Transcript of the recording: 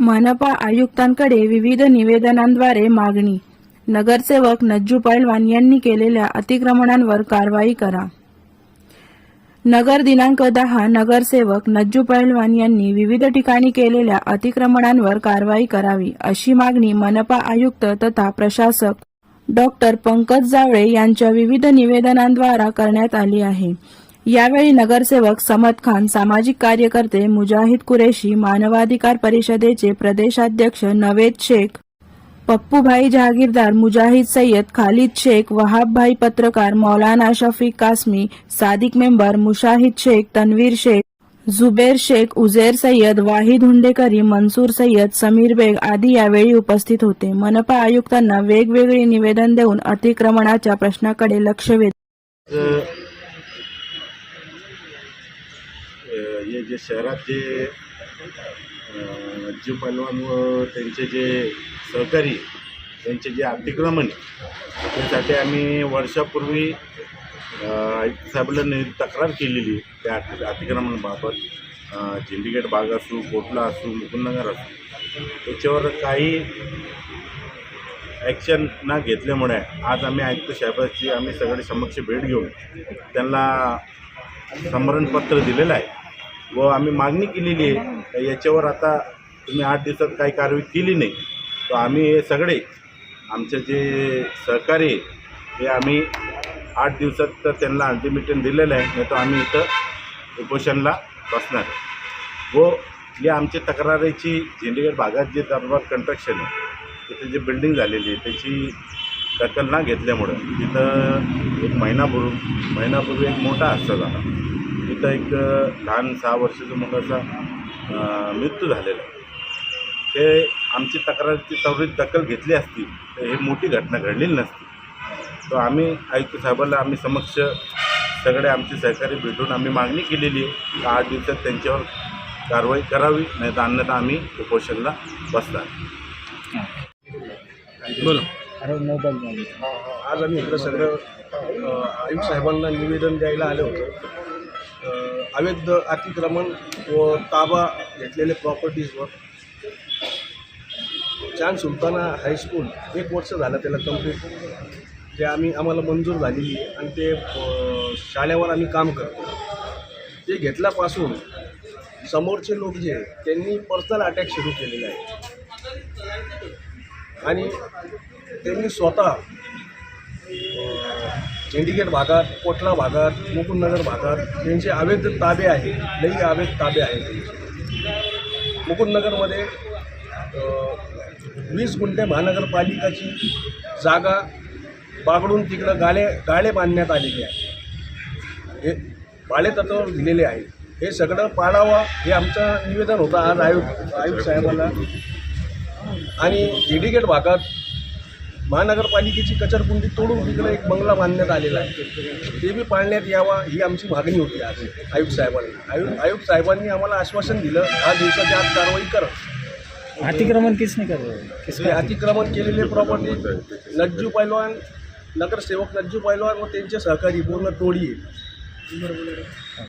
मनपा आयुक्तांकडे विविध निवेदनांद्वारे मागणी. नगरसेवक नज्जू पैलवान यांनी केलेल्या अतिक्रमणांवर कारवाई करा. नगर दिनांक दहा नगरसेवक नज्जू पैलवान यांनी विविध ठिकाणी केलेल्या अतिक्रमणांवर कारवाई करावी अशी मागणी मनपा आयुक्त तथा प्रशासक डॉक्टर पंकज जावळे यांच्या विविध निवेदनांद्वारा करण्यात आली आहे. यावेळी नगरसेवक समद खान सामाजिक कार्यकर्ते मुजाहिद कुरेशी मानवाधिकार परिषदेचे प्रदेशाध्यक्ष नवेद शेख पप्पूभाई जहागीरदार मुजाहिद सय्यद खालिद शेख वहाबभाई पत्रकार मौलाना शफीक कासमी सादिक मेंबर मुशाहिद शेख तन्वीर शेख जुबेर शेख उझेर सय्यद वाहिद हुंडेकरी मनसूर सय्यद समीर बेग आदी यावेळी उपस्थित होते. मनपा आयुक्तांना वेगवेगळी निवेदन देऊन अतिक्रमणाच्या प्रश्नाकडे लक्ष वेध जे शहरात जे जीव पैलवान व त्यांचे जे सहकारी त्यांचे जे अतिक्रमण त्यासाठी आम्ही वर्षापूर्वी आयुक्त साहेबांना नि- तक्रार केलेली त्या अति अतिक्रमणाबाबत अ, झिंडीगेट बाग असू कोटला असू मुकुंदनगर असू त्याच्यावर काही ॲक्शन न घेतल्यामुळे आज आम्ही आयुक्त साहेबांची आम्ही सगळे समक्ष भेट घेऊन त्यांना समरणपत्र दिलेलं आहे. व आम्ही मागणी केलेली आहे. याच्यावर आता तुम्ही आठ दिवसात काही कारवाई केली नाही. तर आम्ही हे सगळे आमचे जे सहकारी हे आम्ही आठ दिवसात तर त्यांना अल्टिमेटम दिलेलं आहे. नाही तर आम्ही इथं उपोषणला बसणार आहे. व या आमची तक्रारीची झेंडीगड भागात जे दरबार कन्स्ट्रक्शन आहे तिथे जी बिल्डिंग झालेली आहे त्याची दखल न घेतल्यामुळं तिथं एक महिनापूर्वी महिनापूर्वी एक मोठा हादसा झाला. तिथं एक लहान सहा वर्षाच्या मुलाचा मृत्यू झालेला आहे. ते आमची तक्रारीची त्वरित दखल घेतली असती तर ही मोठी घटना घडलेली नसती. तर आम्ही आयुक्त साहेबांना आम्ही समक्ष सगळे आमचे सहकारी भेटून आम्ही मागणी केलेली आहे की आठ दिवसात त्यांच्यावर कारवाई करावी नाही तर अन्यथा आम्ही उपोषणला बसणार. बोला. आज आम्ही इकडं सगळं आयुक्त साहेबांना निवेदन द्यायला आलो होतो. अवैध अतिक्रमण व ताबा घेतलेले प्रॉपर्टीजवर चान सुलताना हायस्कूल एक वर्ष झालं त्याला कंप्लीट ते आम्ही आम्हाला मंजूर झालेली आहे आणि ते शाळेवर आम्ही काम करतो. ते घेतल्यापासून समोरचे लोक जे त्यांनी पर्सनल अटॅक सुरू केलेले आहे. आणि त्यांनी स्वतः सिंडिकेट भागात कोटला भागात मुकुंदनगर भागात त्यांचे अवैध ताबे आहे लई अवैध ताबे आहेत. त्यांचे मुकुंदनगरमध्ये वीस गुंठे महानगरपालिकाची जागा बागडून तिकडं गाळे गाळे बांधण्यात आलेले आहे. हे भाडेतत्वावर दिलेले आहे. हे सगळं पाळावं हे आमचं निवेदन होतं आज आयुक्त आयुक्त साहेबांना. आणि सिंडिकेट भागात महानगरपालिकेची कचरकुंडी तोडून तिकडे एक बंगला बांधण्यात आलेला आहे. ते बी पाळण्यात यावा ही आमची मागणी होती आज आयुक्त साहेबांनी. आयुक्त आयुक्त साहेबांनी आम्हाला आश्वासन दिलं दहा दिवसाच्या आत कारवाई करा. अतिक्रमण हो किस हे अतिक्रमण केलेले प्रॉपर्टी नज्जू पैलवान नगरसेवक नज्जू पैलवान व त्यांचे सहकारी पूर्ण टोळी